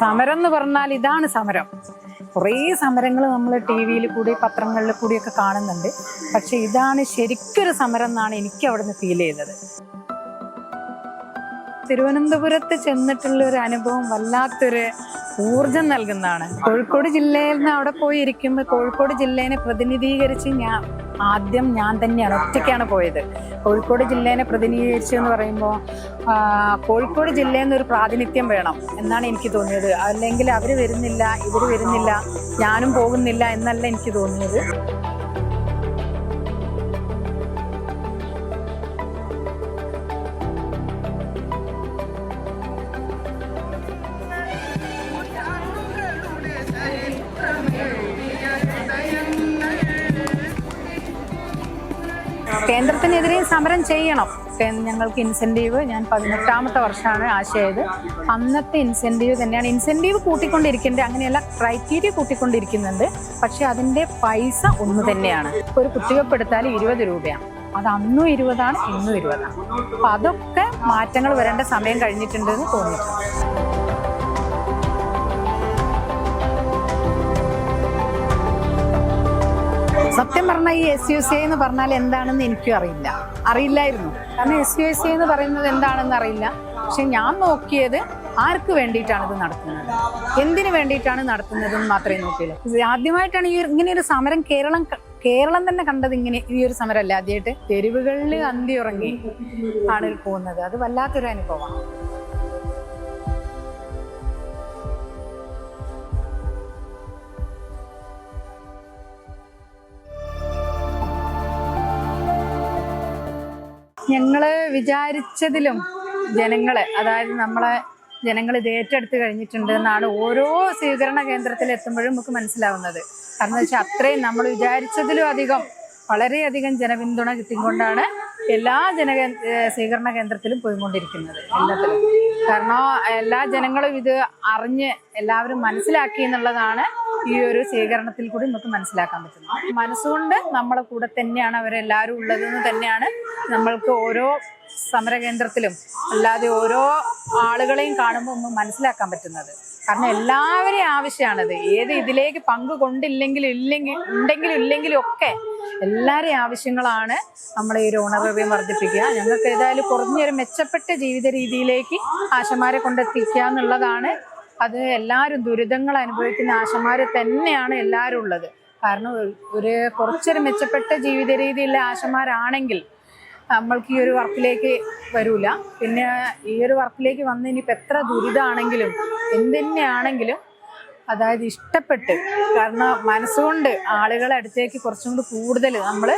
സമരം എന്ന് പറഞ്ഞാൽ ഇതാണ് സമരം. കുറേ സമരങ്ങൾ നമ്മൾ ടി വിയിൽ കൂടി പത്രങ്ങളിൽ കൂടിയൊക്കെ കാണുന്നുണ്ട്. പക്ഷെ ഇതാണ് ശരിക്കൊരു സമരം എന്നാണ് എനിക്ക് അവിടെ നിന്ന് ഫീൽ ചെയ്തത് തിരുവനന്തപുരത്ത് ചെന്നിട്ടുള്ള ഒരു അനുഭവം വല്ലാത്തൊരു ഊർജം നൽകുന്നതാണ്. കോഴിക്കോട് ജില്ലയിൽ നിന്ന് അവിടെ പോയി ഇരിക്കുമ്പോൾ കോഴിക്കോട് ജില്ലേനെ പ്രതിനിധീകരിച്ച് ഞാൻ ആദ്യം ഞാൻ തന്നെയാണ് ഒറ്റയ്ക്കാണ് പോയത്. കോഴിക്കോട് ജില്ലേനെ പ്രതിനിധീകരിച്ചു എന്ന് പറയുമ്പോൾ കോഴിക്കോട് ജില്ലയിൽ നിന്നൊരു പ്രാതിനിധ്യം വേണം എന്നാണ് എനിക്ക് തോന്നിയത്. അല്ലെങ്കിൽ അവർ വരുന്നില്ല ഇവർ വരുന്നില്ല ഞാനും പോകുന്നില്ല എന്നല്ല എനിക്ക് തോന്നിയത്. ചെയ്യണം. ഞങ്ങൾക്ക് ഇൻസെന്റീവ് ഞാൻ പതിനെട്ടാമത്തെ വർഷമാണ് ആശയത്. അന്നത്തെ ഇൻസെന്റീവ് തന്നെയാണ്. ഇൻസെന്റീവ് കൂട്ടിക്കൊണ്ടിരിക്കേണ്ടത് അങ്ങനെയല്ല ക്രൈറ്റീരിയ കൂട്ടിക്കൊണ്ടിരിക്കുന്നുണ്ട്. പക്ഷേ അതിന്റെ പൈസ ഒന്ന് തന്നെയാണ്. ഒരു കുത്തിവെപ്പെടുത്താൽ ഇരുപത് രൂപയാണ്. അത് അന്നും ഇരുപതാണ് ഇന്നും ഇരുപതാണ്. അപ്പം അതൊക്കെ മാറ്റങ്ങൾ വരേണ്ട സമയം കഴിഞ്ഞിട്ടുണ്ടെന്ന് തോന്നിയിട്ടുണ്ട് സത്യം പറഞ്ഞാൽ ഈ എസ് യു സി എന്ന് പറഞ്ഞാൽ എന്താണെന്ന് എനിക്കും അറിയില്ല. അറിയില്ലായിരുന്നു. കാരണം എസ് യു എസ് എന്ന് പറയുന്നത് എന്താണെന്ന് അറിയില്ല. പക്ഷെ ഞാൻ നോക്കിയത് ആർക്ക് വേണ്ടിയിട്ടാണ് ഇത് നടത്തുന്നത്? എന്തിനു വേണ്ടിയിട്ടാണ് നടത്തുന്നത് എന്ന് മാത്രമേ നോക്കിയുള്ളൂ. ആദ്യമായിട്ടാണ് ഈ ഇങ്ങനെ ഒരു സമരം കേരളം കേരളം തന്നെ കണ്ടത് ഇങ്ങനെ ഈ ഒരു സമരം സമരമല്ല? ആദ്യമായിട്ട് തെരുവുകളിൽ അന്തി ഉറങ്ങി ആണ് പോകുന്നത്. അത് വല്ലാത്തൊരു അനുഭവമാണ്. ഞങ്ങൾ വിചാരിച്ചതിലും ജനങ്ങൾ അതായത് നമ്മളെ ജനങ്ങൾ ഇത് ഏറ്റെടുത്ത് കഴിഞ്ഞിട്ടുണ്ട് എന്നാണ് ഓരോ സ്വീകരണ കേന്ദ്രത്തിൽ എത്തുമ്പോഴും നമുക്ക് മനസ്സിലാവുന്നത്. കാരണം വെച്ചാൽ അത്രയും നമ്മൾ വിചാരിച്ചതിലും അധികം വളരെയധികം ജനപിന്തുണ കിട്ടിക്കൊണ്ടാണ് എല്ലാ ജന സ്വീകരണ കേന്ദ്രത്തിലും പോയിക്കൊണ്ടിരിക്കുന്നത് എല്ലാത്തിലും. കാരണം എല്ലാ ജനങ്ങളും ഇത് അറിഞ്ഞ് എല്ലാവരും മനസ്സിലാക്കി എന്നുള്ളതാണ് ഈ ഒരു സ്വീകരണത്തിൽ കൂടി നമുക്ക് മനസ്സിലാക്കാൻ പറ്റുന്നത് മനസ്സുകൊണ്ട് നമ്മളെ കൂടെ തന്നെയാണ് അവരെല്ലാവരും ഉള്ളതെന്ന് തന്നെയാണ് നമ്മൾക്ക് ഓരോ സമരകേന്ദ്രത്തിലും അല്ലാതെ ഓരോ ആളുകളെയും കാണുമ്പോൾ ഒന്ന് മനസ്സിലാക്കാൻ പറ്റുന്നത്. കാരണം എല്ലാവരെയും ആവശ്യമാണത്. ഏത് ഇതിലേക്ക് പങ്ക് കൊണ്ടില്ലെങ്കിലും ഇല്ലെങ്കിൽ ഉണ്ടെങ്കിലും ഇല്ലെങ്കിലും ഒക്കെ എല്ലാവരെയും ആവശ്യങ്ങളാണ് നമ്മൾ ഈ ഒരു ഓണറേറിയം വർദ്ധിപ്പിക്കുക. ഞങ്ങൾക്ക് ഏതായാലും കുറഞ്ഞൊരു മെച്ചപ്പെട്ട ജീവിത രീതിയിലേക്ക് ആശമാരെ കൊണ്ടെത്തിക്കുക എന്നുള്ളതാണ് അത് എല്ലാവരും ദുരിതങ്ങൾ അനുഭവിക്കുന്ന ആശമാർ തന്നെയാണ് എല്ലാവരും ഉള്ളത്. കാരണം ഒരു കുറച്ചൊരു മെച്ചപ്പെട്ട ജീവിത രീതിയിലുള്ള ആശമാരാണെങ്കിൽ നമ്മൾക്ക് ഈ ഒരു വർക്കിലേക്ക് വരൂല. പിന്നെ ഈ ഒരു വർക്കിലേക്ക് വന്ന് ഇനിയിപ്പോൾ എത്ര ദുരിതമാണെങ്കിലും എന്തുതന്നെയാണെങ്കിലും അതായത് ഇഷ്ടപ്പെട്ട് കാരണം മനസ്സുകൊണ്ട് ആളുകളെ അടുത്തേക്ക് കുറച്ചും കൂടി കൂടുതൽ നമ്മൾ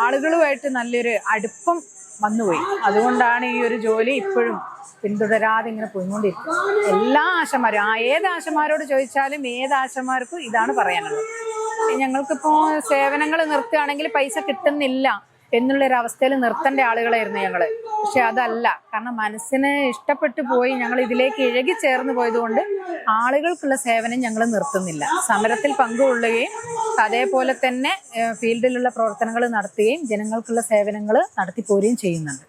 ആളുകളുമായിട്ട് നല്ലൊരു അടുപ്പം വന്നുപോയി. അതുകൊണ്ടാണ് ഈ ഒരു ജോലി ഇപ്പോഴും പിന്തുടരാതെ ഇങ്ങനെ പോയിക്കൊണ്ടിരിക്കുന്നത്. എല്ലാ ആശമാരും ആ ഏത് ആശമാരോട് ചോദിച്ചാലും ഏത് ആശമാർക്കും ഇതാണ് പറയാനുള്ളത്. ഞങ്ങൾക്കിപ്പോൾ സേവനങ്ങൾ നിർത്തുകയാണെങ്കിൽ പൈസ കിട്ടുന്നില്ല. എന്നുള്ളൊരു അവസ്ഥയിൽ നിർത്തേണ്ട ആളുകളായിരുന്നു ഞങ്ങൾ പക്ഷെ അതല്ല. കാരണം മനസ്സിന് ഇഷ്ടപ്പെട്ടു പോയി ഞങ്ങൾ ഇതിലേക്ക് ഇഴകി ചേർന്ന് പോയതുകൊണ്ട് ആളുകൾക്കുള്ള സേവനം ഞങ്ങൾ നിർത്തുന്നില്ല. സമരത്തിൽ പങ്കുകൊള്ളുകയും അതേപോലെ തന്നെ ഫീൽഡിലുള്ള പ്രവർത്തനങ്ങൾ നടത്തുകയും ജനങ്ങൾക്കുള്ള സേവനങ്ങൾ നടത്തിപ്പോരുകയും ചെയ്യുന്നുണ്ട്.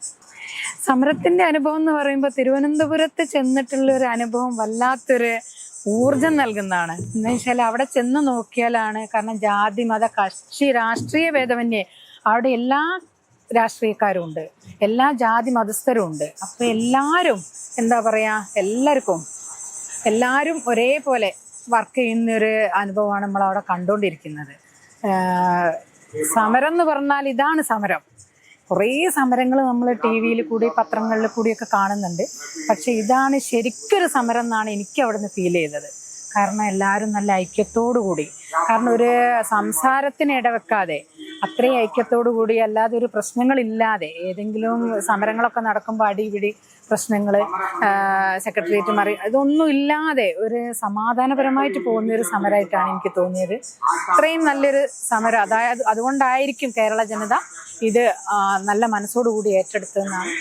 സമരത്തിന്റെ അനുഭവം എന്ന് പറയുമ്പോൾ തിരുവനന്തപുരത്ത് ചെന്നിട്ടുള്ള ഒരു അനുഭവം വല്ലാത്തൊരു ഊർജം നൽകുന്നതാണ്. എന്ന് വെച്ചാൽ അവിടെ ചെന്ന് നോക്കിയാലാണ് കാരണം ജാതി മത കക്ഷി രാഷ്ട്രീയ ഭേദമന്യേ അവിടെ എല്ലാ രാഷ്ട്രീയക്കാരും ഉണ്ട് എല്ലാ ജാതി മതസ്ഥരും ഉണ്ട് അപ്പൊ എല്ലാവരും എന്താ പറയാ എല്ലാവർക്കും എല്ലാവരും ഒരേപോലെ വർക്ക് ചെയ്യുന്ന ഒരു അനുഭവമാണ് നമ്മൾ അവിടെ കണ്ടുകൊണ്ടിരിക്കുന്നത് സമരം എന്ന് പറഞ്ഞാൽ ഇതാണ് സമരം. കുറേ സമരങ്ങൾ നമ്മൾ ടി വിയിൽ കൂടി പത്രങ്ങളിൽ കൂടിയൊക്കെ കാണുന്നുണ്ട്. പക്ഷെ ഇതാണ് ശരിക്കൊരു സമരം എന്നാണ് എനിക്ക് അവിടെ നിന്ന് ഫീൽ ചെയ്തത്. കാരണം എല്ലാവരും നല്ല ഐക്യത്തോടു കൂടി കാരണം ഒരു സംസാരത്തിന് ഇടവെക്കാതെ അത്രയും ഐക്യത്തോടു കൂടി അല്ലാതെ ഒരു പ്രശ്നങ്ങളില്ലാതെ ഏതെങ്കിലും സമരങ്ങളൊക്കെ നടക്കുമ്പോൾ അടിപിടി പ്രശ്നങ്ങൾ സെക്രട്ടേറിയറ്റ് മറി ഇതൊന്നും ഇല്ലാതെ ഒരു സമാധാനപരമായിട്ട് പോകുന്ന ഒരു സമരമായിട്ടാണ് എനിക്ക് തോന്നിയത്. അത്രയും നല്ലൊരു സമരം അതായത് അതുകൊണ്ടായിരിക്കും കേരള ജനത ഇത് നല്ല മനസ്സോടുകൂടി ഏറ്റെടുത്തതെന്നാണ്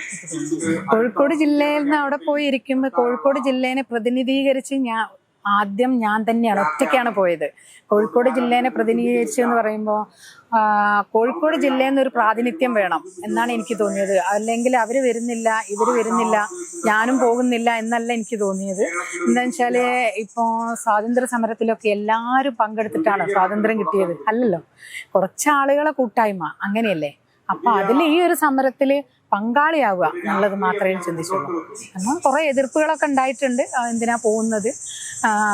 കോഴിക്കോട് ജില്ലയിൽ നിന്ന് അവിടെ പോയി ഇരിക്കുമ്പോൾ കോഴിക്കോട് ജില്ലേനെ പ്രതിനിധീകരിച്ച് ഞാൻ ആദ്യം ഞാൻ തന്നെയാണ് ഒറ്റയ്ക്കാണ് പോയത്. കോഴിക്കോട് ജില്ലേനെ പ്രതിനിധീകരിച്ചു എന്ന് പറയുമ്പോൾ കോഴിക്കോട് ജില്ലയിൽ നിന്ന് പ്രാതിനിധ്യം വേണം എന്നാണ് എനിക്ക് തോന്നിയത്. അല്ലെങ്കിൽ അവർ വരുന്നില്ല ഇവർ വരുന്നില്ല ഞാനും പോകുന്നില്ല എന്നല്ല എനിക്ക് തോന്നിയത്. എന്താണെന്ന് വെച്ചാൽ ഇപ്പോൾ സ്വാതന്ത്ര്യ സമരത്തിലൊക്കെ എല്ലാവരും പങ്കെടുത്തിട്ടാണ് സ്വാതന്ത്ര്യം കിട്ടിയത്. അല്ലല്ലോ? കുറച്ച് ആളുകളെ കൂട്ടായ്മ അങ്ങനെയല്ലേ? അപ്പൊ അതിൽ ഈ ഒരു സമരത്തിൽ പങ്കാളിയാവുക എന്നുള്ളത് മാത്രമേ ചിന്തിച്ചുള്ളൂ. കാരണം കുറെ എതിർപ്പുകളൊക്കെ ഉണ്ടായിട്ടുണ്ട്. എന്തിനാ പോകുന്നത്?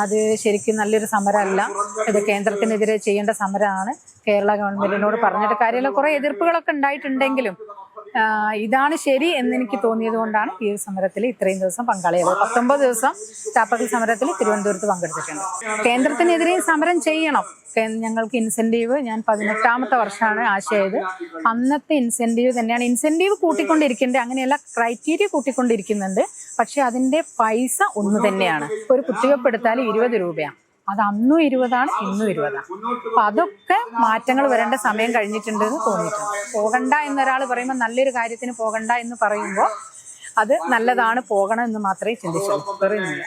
അത് ശരിക്കും നല്ലൊരു സമരമല്ല. ഇത് കേന്ദ്രത്തിനെതിരെ ചെയ്യേണ്ട സമരമാണ്. കേരള ഗവൺമെന്റിനോട് പറഞ്ഞിട്ട് കാര്യമില്ല. കുറെ എതിർപ്പുകളൊക്കെ ഉണ്ടായിട്ടുണ്ടെങ്കിലും ഇതാണ് ശരി എന്ന് എനിക്ക് തോന്നിയത് കൊണ്ടാണ് ഈ ഒരു സമരത്തിൽ ഇത്രയും ദിവസം പങ്കാളിയായത്. പത്തൊമ്പത് ദിവസം ചാപ്പകൽ സമരത്തിൽ തിരുവനന്തപുരത്ത് പങ്കെടുത്തിട്ടുണ്ട്. കേന്ദ്രത്തിനെതിരെ സമരം ചെയ്യണം. ഞങ്ങൾക്ക് ഇൻസെന്റീവ് ഞാൻ പതിനെട്ടാമത്തെ വർഷമാണ് ആശയത് അന്നത്തെ ഇൻസെന്റീവ് തന്നെയാണ്. ഇൻസെന്റീവ് കൂട്ടിക്കൊണ്ടിരിക്കേണ്ടത് അങ്ങനെയല്ല ക്രൈറ്റീരിയ കൂട്ടിക്കൊണ്ടിരിക്കുന്നുണ്ട്. പക്ഷെ അതിന്റെ പൈസ ഒന്ന് തന്നെയാണ്. ഒരു കുത്തിവെപ്പെടുത്താൽ ഇരുപത് രൂപയാണ്. അത് അന്നും ഇരുപതാണ് ഇന്നും ഇരുപതാണ്. അപ്പൊ അതൊക്കെ മാറ്റങ്ങൾ വരേണ്ട സമയം കഴിഞ്ഞിട്ടുണ്ട് എന്ന് തോന്നിയിട്ടുണ്ട്. പോകണ്ട എന്നൊരാൾ പറയുമ്പോൾ നല്ലൊരു കാര്യത്തിന് പോകണ്ട എന്ന് പറയുമ്പോൾ അത് നല്ലതാണ് പോകണം എന്ന് മാത്രമേ ചിന്തിച്ചുള്ളൂ. വേറെ ഒന്നുമില്ല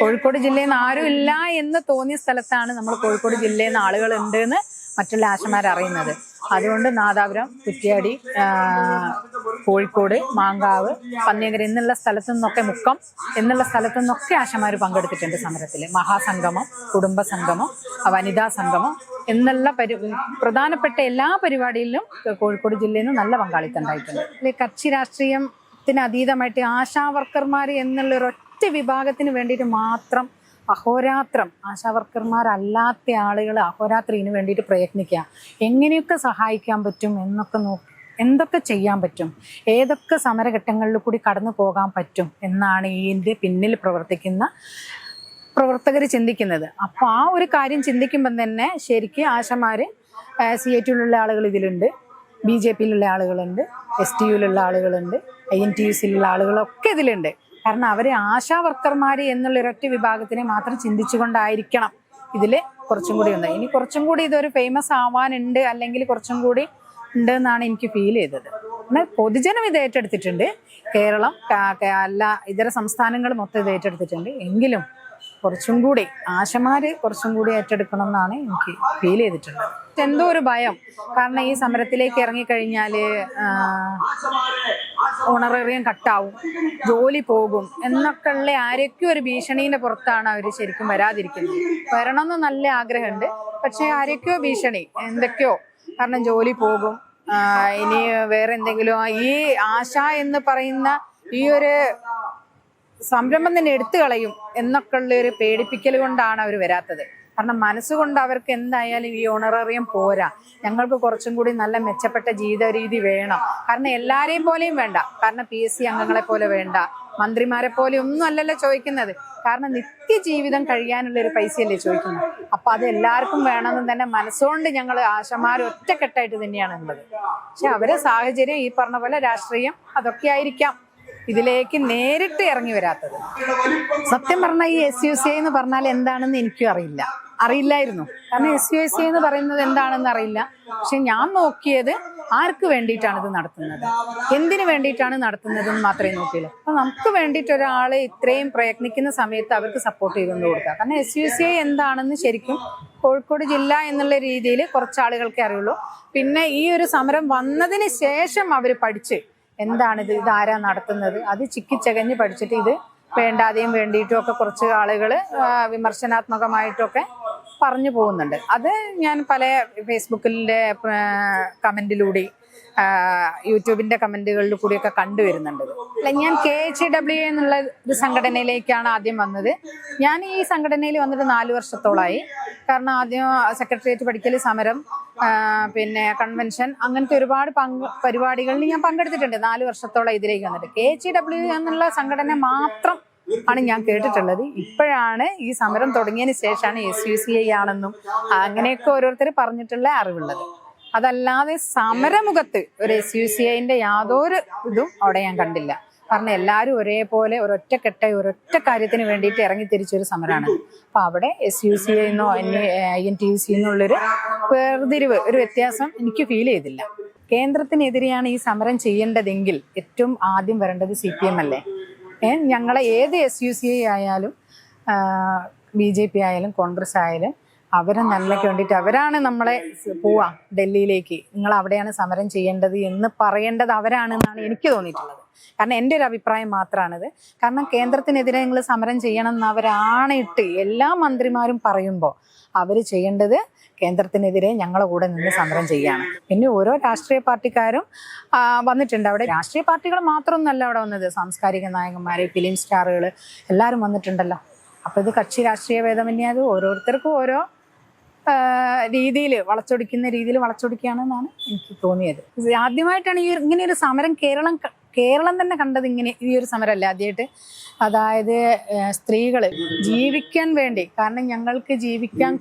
കോഴിക്കോട് ജില്ലയിൽ നിന്ന് ആരും ഇല്ല എന്ന് തോന്നിയ സ്ഥലത്താണ് നമ്മൾ കോഴിക്കോട് ജില്ലയിൽ നിന്ന് ആളുകൾ ഉണ്ട് എന്ന് മറ്റുള്ള ആശമാർ അറിയുന്നത്. അതുകൊണ്ട് നാദാപുരം കുറ്റ്യാടി കോഴിക്കോട് മാങ്കാവ് പന്നിയങ്കര എന്നുള്ള സ്ഥലത്തു നിന്നൊക്കെ മുക്കം എന്നുള്ള സ്ഥലത്തു നിന്നൊക്കെ ആശമാർ പങ്കെടുത്തിട്ടുണ്ട് സമരത്തിൽ. മഹാസംഗമം കുടുംബ സംഗമം വനിതാ സംഗമം എന്നുള്ള പരി പ്രധാനപ്പെട്ട എല്ലാ പരിപാടിയിലും കോഴിക്കോട് ജില്ലയിൽ നിന്ന് നല്ല പങ്കാളിത്തം ഉണ്ടായിട്ടുണ്ട്. കക്ഷി രാഷ്ട്രീയത്തിന് അതീതമായിട്ട് ആശാ വർക്കർമാർ എന്നുള്ള ഒരൊറ്റ വിഭാഗത്തിന് വേണ്ടിയിട്ട് മാത്രം അഹോരാത്രം ആശാവർക്കർമാരല്ലാത്ത ആളുകൾ അഹോരാത്രിന് വേണ്ടിയിട്ട് പ്രയത്നിക്കുക. എങ്ങനെയൊക്കെ സഹായിക്കാൻ പറ്റും എന്നൊക്കെ നോ എന്തൊക്കെ ചെയ്യാൻ പറ്റും? ഏതൊക്കെ സമരഘട്ടങ്ങളിൽ കൂടി കടന്നു പോകാൻ പറ്റും എന്നാണ് ഇതിന്റെ പിന്നിൽ പ്രവർത്തിക്കുന്ന പ്രവർത്തകർ ചിന്തിക്കുന്നത്. അപ്പോൾ ആ ഒരു കാര്യം ചിന്തിക്കുമ്പം തന്നെ ശരിക്കും ആശമാർ സി ഐ ടിയിലുള്ള ആളുകൾ ഇതിലുണ്ട്. ബി ജെ പിയിലുള്ള ആളുകളുണ്ട് എസ് ടി യുയിലുള്ള ആളുകളുണ്ട് ഐ എൻ ടി യു സിയിലുള്ള ആളുകളൊക്കെ ഇതിലുണ്ട്. കാരണം അവരെ ആശാ വർക്കർമാർ എന്നുള്ള ഒരൊറ്റ വിഭാഗത്തിനെ മാത്രം ചിന്തിച്ചുകൊണ്ടായിരിക്കണം ഇതിൽ കുറച്ചും കൂടി ഉണ്ട് ഇനി കുറച്ചും കൂടി ഇതൊരു ഫേമസ് ആവാനുണ്ട് അല്ലെങ്കിൽ കുറച്ചും കൂടി ഉണ്ട് എന്നാണ് എനിക്ക് ഫീൽ ചെയ്തത്. എന്നാൽ പൊതുജനം ഇത് ഏറ്റെടുത്തിട്ടുണ്ട്. കേരളം അല്ല ഇതര സംസ്ഥാനങ്ങൾ മൊത്തം ഇത് ഏറ്റെടുത്തിട്ടുണ്ട്. എങ്കിലും കുറച്ചും കൂടി ആശമാര് കുറച്ചും കൂടി ഏറ്റെടുക്കണം എന്നാണ് എനിക്ക് ഫീൽ ചെയ്തിട്ടുള്ളത്. എന്തോ ഒരു ഭയം. കാരണം ഈ സമരത്തിലേക്ക് ഇറങ്ങിക്കഴിഞ്ഞാൽ ഓണറേറിയം കട്ടാവും ജോലി പോകും എന്നൊക്കെ ഉള്ള ആരൊക്കെ ഒരു ഭീഷണീന്റെ പുറത്താണ് അവർ ശരിക്കും വരാതിരിക്കുന്നത്. വരണമെന്ന് നല്ല ആഗ്രഹമുണ്ട്. പക്ഷെ ആരൊക്കെയോ ഭീഷണി എന്തൊക്കെയോ. കാരണം ജോലി പോകും. ഇനി വേറെ എന്തെങ്കിലും ഈ ആശ എന്ന് പറയുന്ന ഈ ഒരു സംരംഭം തന്നെ എടുത്തു കളയും എന്നൊക്കെ ഉള്ള ഒരു പേടിപ്പിക്കൽ കൊണ്ടാണ് അവർ വരാത്തത്. കാരണം മനസ്സുകൊണ്ട് അവർക്ക് എന്തായാലും ഈ ഓണറേറിയം പോരാ. ഞങ്ങൾക്ക് കുറച്ചും കൂടി നല്ല മെച്ചപ്പെട്ട ജീവിത രീതി വേണം. കാരണം എല്ലാവരെയും പോലെയും വേണ്ട. കാരണം പി എസ് സി അംഗങ്ങളെ പോലെ വേണ്ട. മന്ത്രിമാരെ പോലെ ഒന്നും അല്ലല്ലോ ചോദിക്കുന്നത്. കാരണം നിത്യജീവിതം കഴിയാനുള്ള ഒരു പൈസയല്ലേ ചോദിക്കുന്നത്. അപ്പൊ അത് എല്ലാവർക്കും വേണമെന്ന് തന്നെ മനസ്സുകൊണ്ട് ഞങ്ങൾ ആശമാർ ഒറ്റക്കെട്ടായിട്ട് തന്നെയാണ് ഉള്ളത്. പക്ഷെ അവരെ സാഹചര്യം ഈ പറഞ്ഞ പോലെ രാഷ്ട്രീയം അതൊക്കെ ആയിരിക്കാം. ഇതിലേക്ക് നേരിട്ട് ഇറങ്ങി വരാത്തത്. സത്യം പറഞ്ഞാൽ ഈ എസ് യു സി എന്ന് പറഞ്ഞാൽ എന്താണെന്ന് എനിക്കും അറിയില്ല. അറിയില്ലായിരുന്നു. കാരണം എസ് യു എസ് സി എന്ന് പറയുന്നത് എന്താണെന്ന് അറിയില്ല. പക്ഷെ ഞാൻ നോക്കിയത് ആർക്ക് വേണ്ടിയിട്ടാണ് ഇത് നടത്തുന്നത്? എന്തിനു വേണ്ടിയിട്ടാണ് നടത്തുന്നത് എന്ന് മാത്രമേ നോക്കിയുള്ളൂ അപ്പൊ നമുക്ക് വേണ്ടിയിട്ട് ഒരാൾ ഇത്രയും പ്രയത്നിക്കുന്ന സമയത്ത് അവർക്ക് സപ്പോർട്ട് ചെയ്തുകൊണ്ട് കൊടുക്കുക. കാരണം എസ് യു സി എന്താണെന്ന് ശരിക്കും കോഴിക്കോട് ജില്ല എന്നുള്ള രീതിയിൽ കുറച്ച് ആളുകൾക്കേ അറിയുള്ളൂ. പിന്നെ ഈ ഒരു സമരം വന്നതിന് ശേഷം അവർ പഠിച്ച് എന്താണിത് ഇത്? ആരാ നടത്തുന്നത്? അത് ചിക്കിച്ചകഞ്ഞ് പഠിച്ചിട്ട് ഇത് വേണ്ടാതെയും വേണ്ടിയിട്ടും ഒക്കെ കുറച്ച് ആളുകൾ വിമർശനാത്മകമായിട്ടൊക്കെ പറഞ്ഞു പോകുന്നുണ്ട്. അത് ഞാൻ പല ഫേസ്ബുക്കിലെ കമന്റിലൂടെ യൂട്യൂബിന്റെ കമന്റുകളിൽ കൂടിയൊക്കെ കണ്ടുവരുന്നുണ്ട് അല്ല ഞാൻ കെ എച്ച് ഡബ്ല്യു എന്നുള്ള ഒരു സംഘടനയിലേക്കാണ് ആദ്യം വന്നത്. ഞാൻ ഈ സംഘടനയിൽ വന്നിട്ട് നാല് വർഷത്തോളമായി കാരണം ആദ്യം സെക്രട്ടേറിയറ്റ് പഠിക്കൽ സമരം പിന്നെ കൺവെൻഷൻ അങ്ങനത്തെ ഒരുപാട് പങ്ക് പരിപാടികളിൽ ഞാൻ പങ്കെടുത്തിട്ടുണ്ട്. നാല് വർഷത്തോളം ഇതിലേക്ക് വന്നിട്ട്. കെ എച്ച് ഡബ്ല്യു എന്നുള്ള സംഘടന മാത്രം ആണ് ഞാൻ കേട്ടിട്ടുള്ളത്. ഇപ്പോഴാണ് ഈ സമരം തുടങ്ങിയതിന് ശേഷമാണ് എസ് യു സി ഐ ആണെന്നും അങ്ങനെയൊക്കെ ഓരോരുത്തർ പറഞ്ഞിട്ടുള്ള അറിവുള്ളത്. അതല്ലാതെ സമരമുഖത്ത് ഒരു എസ് യു സി ഐന്റെ യാതൊരു ഇതും അവിടെ ഞാൻ കണ്ടില്ല. കാരണം എല്ലാവരും ഒരേപോലെ ഒരൊറ്റക്കെട്ടായി ഒരൊറ്റ കാര്യത്തിന് വേണ്ടിയിട്ട് ഇറങ്ങി തിരിച്ചൊരു സമരമാണ് അപ്പൊ അവിടെ എസ് യു സി എന്നോ I N T U C എന്നുള്ളൊരു വേർതിരിവ് ഒരു വ്യത്യാസം എനിക്ക് ഫീൽ ചെയ്തില്ല. കേന്ദ്രത്തിനെതിരെയാണ് ഈ സമരം ചെയ്യേണ്ടതെങ്കിൽ ഏറ്റവും ആദ്യം വരേണ്ടത് സി പി എം അല്ലേ? ഞങ്ങളെ ഏത് എസ് യു സി ആയാലും ബി ജെ പി ആയാലും കോൺഗ്രസ് ആയാലും അവരെ നന്മയ്ക്ക് വേണ്ടിയിട്ട് അവരാണ് നമ്മളെ പോവാ ഡൽഹിയിലേക്ക്. നിങ്ങൾ അവിടെയാണ് സമരം ചെയ്യേണ്ടത് എന്ന് പറയേണ്ടത് അവരാണെന്നാണ് എനിക്ക് തോന്നിയിട്ടുള്ളത്. കാരണം എന്റെ ഒരു അഭിപ്രായം മാത്രമാണിത് കാരണം കേന്ദ്രത്തിനെതിരെ നിങ്ങൾ സമരം ചെയ്യണം എന്ന് എല്ലാ മന്ത്രിമാരും പറയുമ്പോൾ അവർ ചെയ്യേണ്ടത് കേന്ദ്രത്തിനെതിരെ ഞങ്ങളുടെ കൂടെ നിന്ന് സമരം ചെയ്യുകയാണ് പിന്നെ ഓരോ രാഷ്ട്രീയ പാർട്ടിക്കാരും വന്നിട്ടുണ്ട്. അവിടെ രാഷ്ട്രീയ പാർട്ടികൾ മാത്രമൊന്നല്ല അവിടെ വന്നത്. സാംസ്കാരിക നായകന്മാർ ഫിലിം സ്റ്റാറുകൾ എല്ലാവരും വന്നിട്ടുണ്ടല്ലോ. അപ്പോൾ ഇത് കക്ഷി രാഷ്ട്രീയ ഭേദമന്യേ അത് ഓരോരുത്തർക്കും ഓരോ രീതിയിൽ വളച്ചൊടിക്കുന്ന രീതിയിൽ വളച്ചൊടിക്കുകയാണെന്നാണ് എനിക്ക് തോന്നിയത്. ആദ്യമായിട്ടാണ് ഈ ഇങ്ങനെ ഒരു സമരം കേരളം കേരളം തന്നെ കണ്ടത് ഇങ്ങനെ ഈ ഒരു സമരമല്ല. ആദ്യമായിട്ട് അതായത് സ്ത്രീകൾ ജീവിക്കാൻ വേണ്ടി കാരണം ഞങ്ങൾക്ക് ജീവിക്കാൻ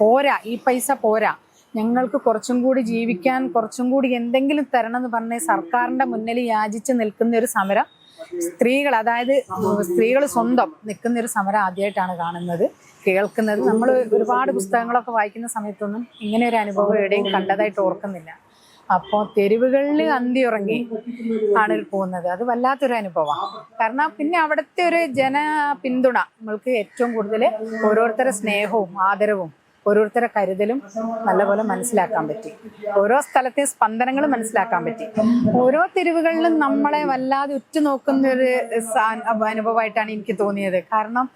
പോരാ ഈ പൈസ പോരാ. ഞങ്ങൾക്ക് കുറച്ചും കൂടി ജീവിക്കാൻ കുറച്ചും കൂടി എന്തെങ്കിലും തരണം എന്ന് പറഞ്ഞ് സർക്കാരിന്റെ മുന്നിൽ യാചിച്ച് നിൽക്കുന്ന ഒരു സമരം സ്ത്രീകൾ അതായത് സ്ത്രീകൾ സ്വന്തം നിൽക്കുന്ന ഒരു സമരം ആദ്യമായിട്ടാണ് കാണുന്നത്. കേൾക്കുന്നത് നമ്മൾ ഒരുപാട് പുസ്തകങ്ങളൊക്കെ വായിക്കുന്ന സമയത്തൊന്നും ഇങ്ങനെ ഒരു അനുഭവം എവിടെയും കണ്ടതായിട്ട് ഓർക്കുന്നില്ല. അപ്പോൾ തെരുവുകളിൽ അന്തി ഉറങ്ങി ആണ് പോകുന്നത്. അത് വല്ലാത്തൊരു അനുഭവമാണ് കാരണം പിന്നെ അവിടുത്തെ ഒരു ജന പിന്തുണ നമ്മൾക്ക് ഏറ്റവും കൂടുതൽ ഓരോരുത്തരുടെ സ്നേഹവും ആദരവും ഓരോരുത്തരുടെ കരുതലും നല്ലപോലെ മനസ്സിലാക്കാൻ പറ്റി. ഓരോ സ്ഥലത്തെ സ്പന്ദനങ്ങൾ മനസ്സിലാക്കാൻ പറ്റി. ഓരോ തെരുവുകളിലും നമ്മളെ വല്ലാതെ ഉറ്റുനോക്കുന്ന ഒരു അനുഭവമായിട്ടാണ് എനിക്ക് തോന്നിയത്. കാരണം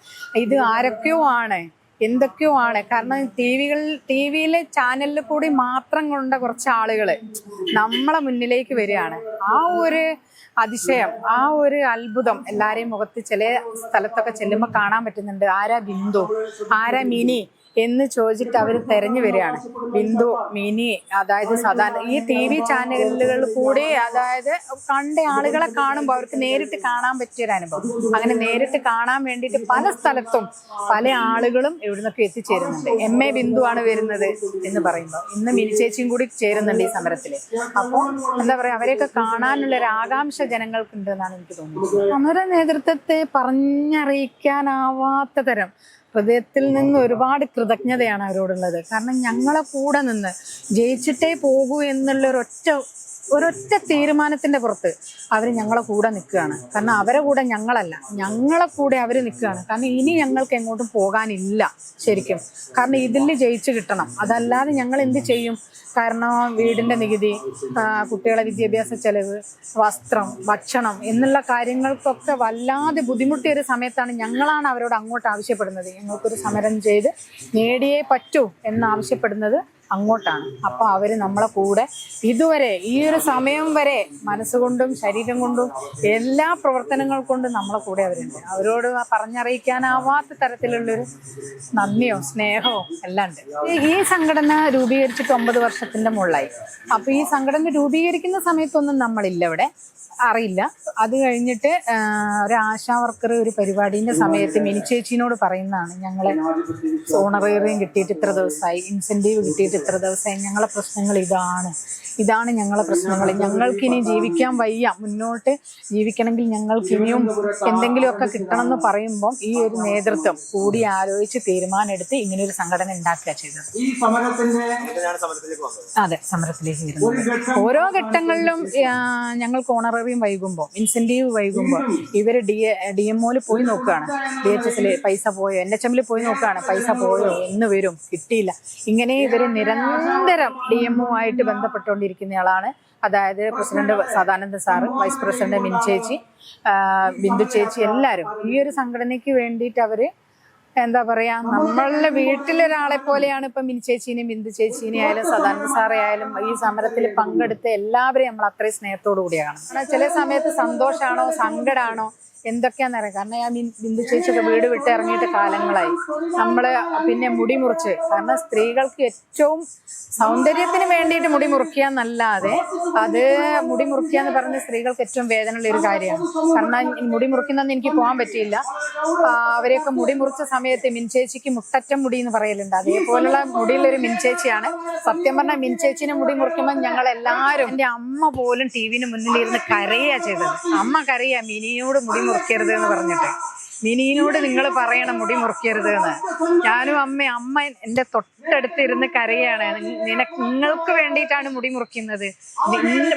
ഇത് ആരൊക്കെയോ ആണ് എന്തൊക്കെയോ ആണ്. കാരണം ടി വികൾ ടി വിയിലെ ചാനലിൽ കൂടി മാത്രം കൊണ്ട കുറച്ച് ആളുകൾ നമ്മളെ മുന്നിലേക്ക് വരികയാണ്. ആ ഒരു അതിശയം ആ ഒരു അത്ഭുതം എല്ലാരെയും മുഖത്ത് ചില സ്ഥലത്തൊക്കെ ചെല്ലുമ്പോൾ കാണാൻ പറ്റുന്നുണ്ട്. ആരാ ബിന്ദു? ആരാ മിനി? എന്ന് ചോദിച്ചിട്ട് അവർ തെരഞ്ഞു വരികയാണ്. ബിന്ദു മിനി അതായത് സാധാരണ ഈ ടി വി ചാനലുകൾ കൂടി അതായത് കണ്ട ആളുകളെ കാണുമ്പോൾ അവർക്ക് നേരിട്ട് കാണാൻ പറ്റിയ ഒരു അനുഭവം അങ്ങനെ നേരിട്ട് കാണാൻ വേണ്ടിയിട്ട് പല സ്ഥലത്തും പല ആളുകളും ഇവിടുന്നൊക്കെ എത്തിച്ചേരുന്നുണ്ട്. എം എ ബിന്ദു ആണ് വരുന്നത് എന്ന് പറയുമ്പോൾ. ഇന്ന് മിനി ചേച്ചിയും കൂടി ചേരുന്നുണ്ട് ഈ സമരത്തിൽ അപ്പോൾ എന്താ പറയുക അവരെയൊക്കെ കാണാനുള്ള ഒരു ആകാംക്ഷ ജനങ്ങൾക്കുണ്ട് എന്നാണ് എനിക്ക് തോന്നുന്നത്. സമര നേതൃത്വത്തെ പറഞ്ഞറിയിക്കാനാവാത്ത തരം ഹൃദയത്തിൽ നിന്ന് ഒരുപാട് കൃതജ്ഞതയാണ് അവരോടുള്ളത്. കാരണം ഞങ്ങളെ കൂടെ നിന്ന് ജയിച്ചിട്ടേ പോകൂ എന്നുള്ള ഒരൊറ്റ ഒരൊറ്റ തീരുമാനത്തിന്റെ പുറത്ത് അവർ ഞങ്ങളെ കൂടെ നിൽക്കുകയാണ്. കാരണം അവരെ കൂടെ ഞങ്ങളല്ല. ഞങ്ങളെ കൂടെ അവർ നിൽക്കുകയാണ്. കാരണം ഇനി ഞങ്ങൾക്ക് എങ്ങോട്ടും പോകാനില്ല ശരിക്കും. കാരണം ഇതിൽ ജയിച്ചു കിട്ടണം. അതല്ലാതെ ഞങ്ങൾ എന്ത് ചെയ്യും? കാരണം വീടിന്റെ നികുതി കുട്ടികളെ വിദ്യാഭ്യാസ ചെലവ് വസ്ത്രം ഭക്ഷണം എന്നുള്ള കാര്യങ്ങൾക്കൊക്കെ വല്ലാതെ ബുദ്ധിമുട്ടിയ ഒരു സമയത്താണ് ഞങ്ങളാണ് അവരോട് അങ്ങോട്ട് ആവശ്യപ്പെടുന്നത്. ഞങ്ങൾക്കൊരു സമരം ചെയ്ത് നേടിയേ പറ്റൂ എന്ന് ആവശ്യപ്പെടുന്നത് അങ്ങോട്ടാണ്. അപ്പോൾ അവർ നമ്മളെ കൂടെ ഇതുവരെ ഈ ഒരു സമയം വരെ മനസ്സുകൊണ്ടും ശരീരം കൊണ്ടും എല്ലാ പ്രവർത്തനങ്ങൾ കൊണ്ടും നമ്മളെ കൂടെ അവരുണ്ട്. അവരോട് പറഞ്ഞറിയിക്കാനാവാത്ത തരത്തിലുള്ളൊരു നന്ദിയോ സ്നേഹമോ എല്ലാം ഉണ്ട്. ഈ- സംഘടന രൂപീകരിച്ചിട്ട് ഒമ്പത് വർഷത്തിന്റെ മുകളിലായി. അപ്പോൾ ഈ സംഘടന രൂപീകരിക്കുന്ന സമയത്തൊന്നും നമ്മളില്ല ഇവിടെ. അറിയില്ല. അത് കഴിഞ്ഞിട്ട് ഒരു ആശാ വർക്കർ ഒരു പരിപാടിന്റെ സമയത്ത് മിനി ചേച്ചിനോട് പറയുന്നതാണ്. ഞങ്ങളെ ഓണറേറിയം കിട്ടിയിട്ട് ഇത്ര ദിവസമായി. ഇൻസെന്റീവ് കിട്ടിയിട്ട് ഇത്ര ദിവസമായി. ഞങ്ങളെ പ്രശ്നങ്ങൾ ഇതാണ്. ഇതാണ് ഞങ്ങളെ പ്രശ്നങ്ങൾ. ഞങ്ങൾക്കിനി ജീവിക്കാൻ വയ്യ. മുന്നോട്ട് ജീവിക്കണമെങ്കിൽ ഞങ്ങൾക്ക് ഇനിയും എന്തെങ്കിലുമൊക്കെ കിട്ടണം എന്ന് പറയുമ്പോൾ ഈ ഒരു നേതൃത്വം കൂടി ആലോചിച്ച് തീരുമാനമെടുത്ത് ഇങ്ങനെ ഒരു സംഘടന ഉണ്ടാക്കുക ചെയ്തത്. അതെ സമരത്തിലേക്ക് ഓരോ ഘട്ടങ്ങളിലും ഞങ്ങൾ ഞങ്ങൾക്ക് ഓണററിയും വൈകുമ്പോൾ ഇൻസെന്റീവ് വൈകുമ്പോൾ ഇവർ ഡി ഡി എം ഒയിൽ പോയി നോക്കുകയാണ് ഡി എച്ച് എസിൽ പൈസ പോയോ എൻ എച്ച് എമ്മിൽ പോയി നോക്കുകയാണ് പൈസ പോയോ എന്ന് വരും. കിട്ടിയില്ല. ഇങ്ങനെ ഇവർ നിരന്തരം ഡി എം ഒ ആയിട്ട് ബന്ധപ്പെട്ടുകൊണ്ടിരിക്കുന്നയാളാണ്. അതായത് president Sadananda sir vice president മിൻ ചേച്ചി ബിന്ദു ചേച്ചി എല്ലാവരും. ഈ ഒരു സംഘടനയ്ക്ക് വേണ്ടിയിട്ട് അവർ എന്താ പറയാ നമ്മളുടെ വീട്ടിലൊരാളെ പോലെയാണ് ഇപ്പൊ മിനി ചേച്ചീനെയും ബിന്ദു ചേച്ചീനെ ആയാലും സദാനന്ദ സാറേ ആയാലും ഈ സമരത്തിൽ പങ്കെടുത്ത എല്ലാവരെയും നമ്മൾ അത്രയും സ്നേഹത്തോടു കൂടിയാണ്. ചില സമയത്ത് സന്തോഷാണോ സങ്കടാണോ എന്തൊക്കെയാണെന്നറിയാം കാരണം ഞാൻ ബിന്ദു ചേച്ചിയുടെ വീട് വിട്ട് ഇറങ്ങിയിട്ട് കാലങ്ങളായി. നമ്മൾ പിന്നെ മുടി മുറിച്ച് കാരണം സ്ത്രീകൾക്ക് ഏറ്റവും സൗന്ദര്യത്തിന് വേണ്ടിയിട്ട് മുടി മുറിക്കുക എന്നല്ലാതെ അത് മുടി മുറിക്കുക എന്ന് പറഞ്ഞ് സ്ത്രീകൾക്ക് ഏറ്റവും വേദനയുള്ള ഒരു കാര്യമാണ്. കാരണം മുടി മുറിക്കുന്നതെന്ന് എനിക്ക് പോകാൻ പറ്റിയില്ല. അവരെയൊക്കെ മുടി മുറിച്ച സമയത്ത് മിൻചേച്ചിക്ക് മുട്ടറ്റം മുടി എന്ന് പറയലുണ്ട്. അതേപോലുള്ള മുടിയിലൊരു മിൻചേച്ചിയാണ്. സത്യം പറഞ്ഞാൽ മിൻചേച്ചിനെ മുടി മുറിക്കുമ്പോൾ ഞങ്ങൾ എല്ലാവരും എന്റെ അമ്മ പോലും ടി വിന് മുന്നിലിരുന്ന് കരയുക ചെയ്തത്. അമ്മ കരയുക മിനിയോട് മുടി മുറിക്കരുത് എന്ന് പറഞ്ഞിട്ട്. മിനിയോട് നിങ്ങൾ പറയണം മുടി മുറിക്കരുത് എന്ന്. ഞാനും അമ്മ അമ്മ എന്റെ തൊട്ടടുത്ത് ഇരുന്ന് കരയാണ്. നിനക്ക് നിങ്ങൾക്ക് വേണ്ടിയിട്ടാണ് മുടി മുറിക്കുന്നത്.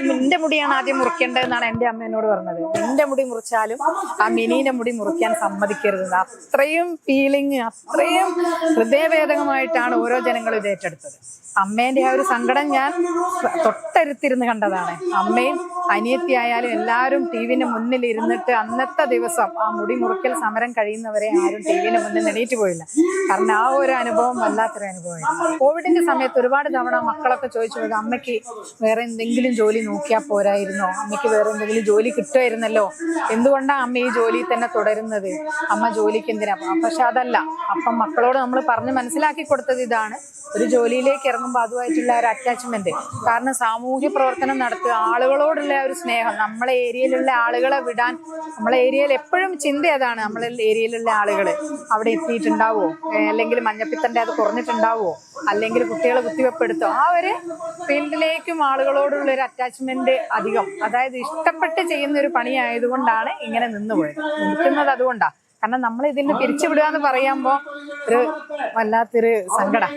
നിന്റെ മുടിയാണ് ആദ്യം മുറിക്കേണ്ടതെന്നാണ് എന്റെ അമ്മ എന്നോട് പറഞ്ഞത്. നിന്റെ മുടി മുറിച്ചാലും ആ മിനീന്റെ മുടി മുറിക്കാൻ സമ്മതിക്കരുത് അത്രയും ഫീലിംഗ് അത്രയും ഹൃദയഭേദകമായിട്ടാണ് ഓരോ ജനങ്ങളും ഇത് ഏറ്റെടുത്തത്. അമ്മേന്റെ ആ ഒരു സങ്കടം ഞാൻ തൊട്ടടുത്തിരുന്ന് കണ്ടതാണ്. അമ്മയും അനിയത്തിയായാലും എല്ലാവരും ടി വിന്റെ മുന്നിൽ ഇരുന്നിട്ട് അന്നത്തെ ദിവസം ആ മുടി മുറിക്കൽ സമരം കഴിയുന്നവരെ ആരും ടി വിന് മുന്നിൽ എണീറ്റ് പോയില്ല. കാരണം ആ ഒരു അനുഭവം വല്ലാത്തൊരു അനുഭവമായിരുന്നു. കോവിഡിന്റെ സമയത്ത് ഒരുപാട് തവണ മക്കളൊക്കെ ചോദിച്ചു പോയത് അമ്മയ്ക്ക് വേറെ എന്തെങ്കിലും ജോലി നോക്കിയാൽ പോരായിരുന്നോ? അമ്മയ്ക്ക് വേറെ എന്തെങ്കിലും ജോലി കിട്ടുമായിരുന്നല്ലോ? എന്തുകൊണ്ടാണ് അമ്മ ഈ ജോലി തന്നെ തുടരുന്നത്? അമ്മ ജോലിക്ക് എന്തിനാ പക്ഷെ അതല്ല. അപ്പം മക്കളോട് നമ്മൾ പറഞ്ഞ് മനസ്സിലാക്കി കൊടുത്തത് ഇതാണ്. ഒരു ജോലിയിലേക്ക് ഇറങ്ങുമ്പോൾ അതുമായിട്ടുള്ള ഒരു അറ്റാച്ച്മെന്റ് കാരണം സാമൂഹ്യ പ്രവർത്തനം നടത്തുക ആളുകളോടുള്ള ഒരു സ്നേഹം നമ്മളെ ഏരിയയിലുള്ള ആളുകളെ വിടാൻ നമ്മളെ ഏരിയയിൽ എപ്പോഴും ചിന്ത അതാണ്. നമ്മളെ ഏരിയയിലുള്ള ആളുകൾ അവിടെ എത്തിയിട്ടുണ്ടാവോ? അല്ലെങ്കിൽ മഞ്ഞപ്പിത്തന്റെ അത് കുറഞ്ഞിട്ടുണ്ടാവോ? അല്ലെങ്കിൽ കുട്ടികളെ കുത്തിവെപ്പെടുത്തോ? ആ ഒരു ഫീൽഡിലേക്കും ആളുകളോടുള്ള ഒരു അറ്റാച്ച്മെന്റ് അധികം. അതായത് ഇഷ്ടപ്പെട്ട് ചെയ്യുന്ന ഒരു പണി ആയതുകൊണ്ടാണ് ഇങ്ങനെ നിന്നുപോയത്. നിൽക്കുന്നത് അതുകൊണ്ടാണ് കാരണം നമ്മൾ ഇതിൽ നിന്ന് പിരിച്ചുവിടുക എന്ന് പറയുമ്പോൾ ഒരു വല്ലാത്തൊരു സങ്കടം.